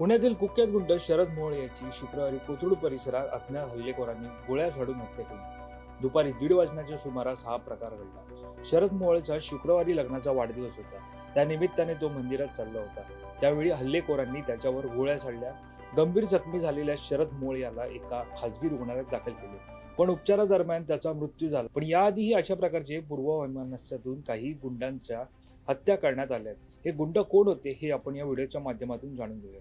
पुण्यातील कुख्यात गुंड शरद मोहोळ याची शुक्रवारी कोथरूड परिसरात अज्ञात हल्लेखोरांनी गोळ्या झाडून हत्या केली. दुपारी दीड वाजण्याच्या सुमारास हा प्रकार घडला. शरद मोहोळचा शुक्रवारी लग्नाचा वाढदिवस होता. त्यानिमित्ताने तो मंदिरात चालला होता. त्यावेळी हल्लेखोरांनी त्याच्यावर गोळ्या झाडल्या. गंभीर जखमी झालेल्या शरद मोळ याला एका खासगी रुग्णालयात दाखल केले. पण उपचारादरम्यान त्याचा मृत्यू झाला. पण याआधीही अशा प्रकारचे पूर्ववैमनस्यातून काही गुंडांच्या हत्या करण्यात आल्या हे गुंड कोण होते हे आपण या व्हिडिओच्या माध्यमातून जाणून घेऊया.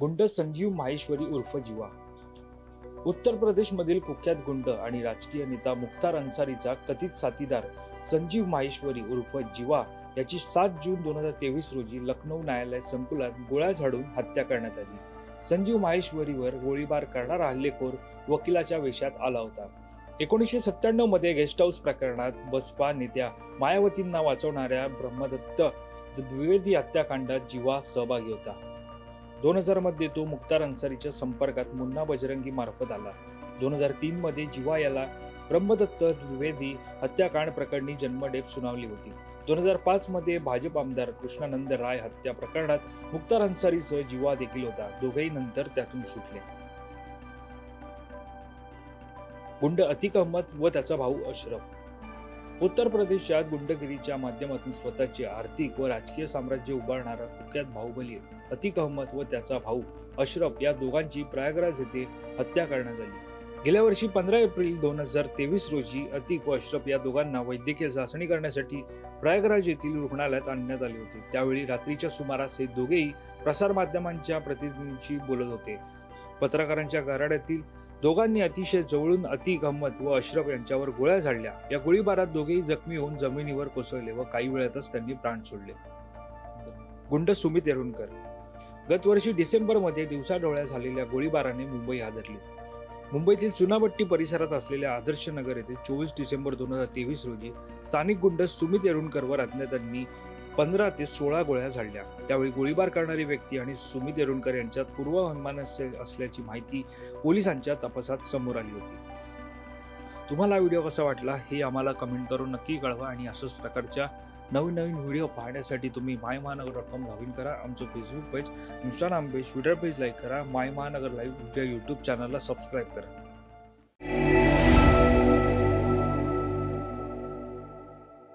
गुंड संजीव माहेश्वरी उर्फ जीवा. उत्तर प्रदेशमधील कुख्यात गुंड आणि राजकीय नेता मुख्तार अन्सारीचा कथित साथीदार संजीव माहेश्वरी उर्फ जिवा याची सात जून दोन हजार तेवीस रोजी लखनौ न्यायालय संकुलात गोळ्या झाडून हत्या करण्यात आली. संजीव माहेश्वरीवर गोळीबार करणारा हल्लेखोर वकिलाच्या वेशात आला होता. एकोणीसशे सत्त्याण्णवमध्ये गेस्ट हाऊस प्रकरणात बसपा नेत्या मायावतींना वाचवणाऱ्या ब्रह्मदत्त द्विवेदी हत्याकांडात जिवा सहभागी होता. दोन हजारमध्ये तो मुक्तार अन्सारीच्या संपर्कात मुन्ना बजरंगी मार्फत आला. दोन हजार तीनमध्ये जिवा याला ब्रह्मदत्त द्विवेदी हत्याकांड प्रकरणी जन्मडेप सुनावली होती. दोन हजार पाच मध्ये भाजप आमदार कृष्णानंद राय हत्या प्रकरणात मुक्तार अन्सारीसह जिवा देखील होता. दोघेही नंतर त्यातून सुटले. गुंड अतिक अहमद व त्याचा भाऊ अशरफ. उत्तर प्रदेशात गुंडगिरीच्या माध्यमातून स्वतःचे आर्थिक व राजकीय साम्राज्य उभारणारा कुख्यात बाहुबली अतिक अहमद व त्याचा भाऊ अशरफ या दोघांची प्रयागराज येथे हत्या करण्यात आली. गेल्या वर्षी पंधरा एप्रिल दोन हजार तेवीस रोजी अतिक व अशरफ या दोघांना वैद्यकीय चाचणी करण्यासाठी प्रयागराज येथील रुग्णालयात आणण्यात आले होते. त्यावेळी रात्रीच्या सुमारास हे दोघेही प्रसारमाध्यमांच्या प्रतिनिधींशी बोलत होते. पत्रकारांच्या गराड्यातील दोघांनी अतिशय जवळून अति गंमत व अश्रफ यांच्यावर गोळ्या झाडल्या. या गोळीबारात दोघेही जखमी होऊन जमिनीवर कोसळले व काही वेळातच त्यांनी प्राण सोडले. गुंड सुमित येरुणकर. गतवर्षी डिसेंबरमध्ये दिवसाढोळ्या झालेल्या गोळीबाराने मुंबई हादरली. मुंबईतील चुनाभट्टी परिसरात असलेल्या आदर्श नगर येथे चोवीस डिसेंबर दोन हजार तेवीस रोजी स्थानिक गुंड सुमित येरुणकरवर अज्ञातांनी पंधरा ते सोळा गोळ्या झाडल्या. त्यावेळी गोळीबार करणारी व्यक्ती आणि सुमित येरुणकर यांच्यात पूर्ववैमानस्य असल्याची माहिती पोलिसांच्या तपासात समोर आली होती. तुम्हाला व्हिडिओ कसा वाटला हे आम्हाला कमेंट करून नक्की कळवा आणि असंच प्रकारच्या नवीन नवीन व्हिडिओ पाहण्यासाठी तुम्ही माय महानगर डॉट कॉम लॉग इन करा. आमचं Facebook page Instagram page Twitter page like करा. माय महानगर लाईव्ह तुमच्या यूट्यूब चॅनलला सबस्क्राईब करा.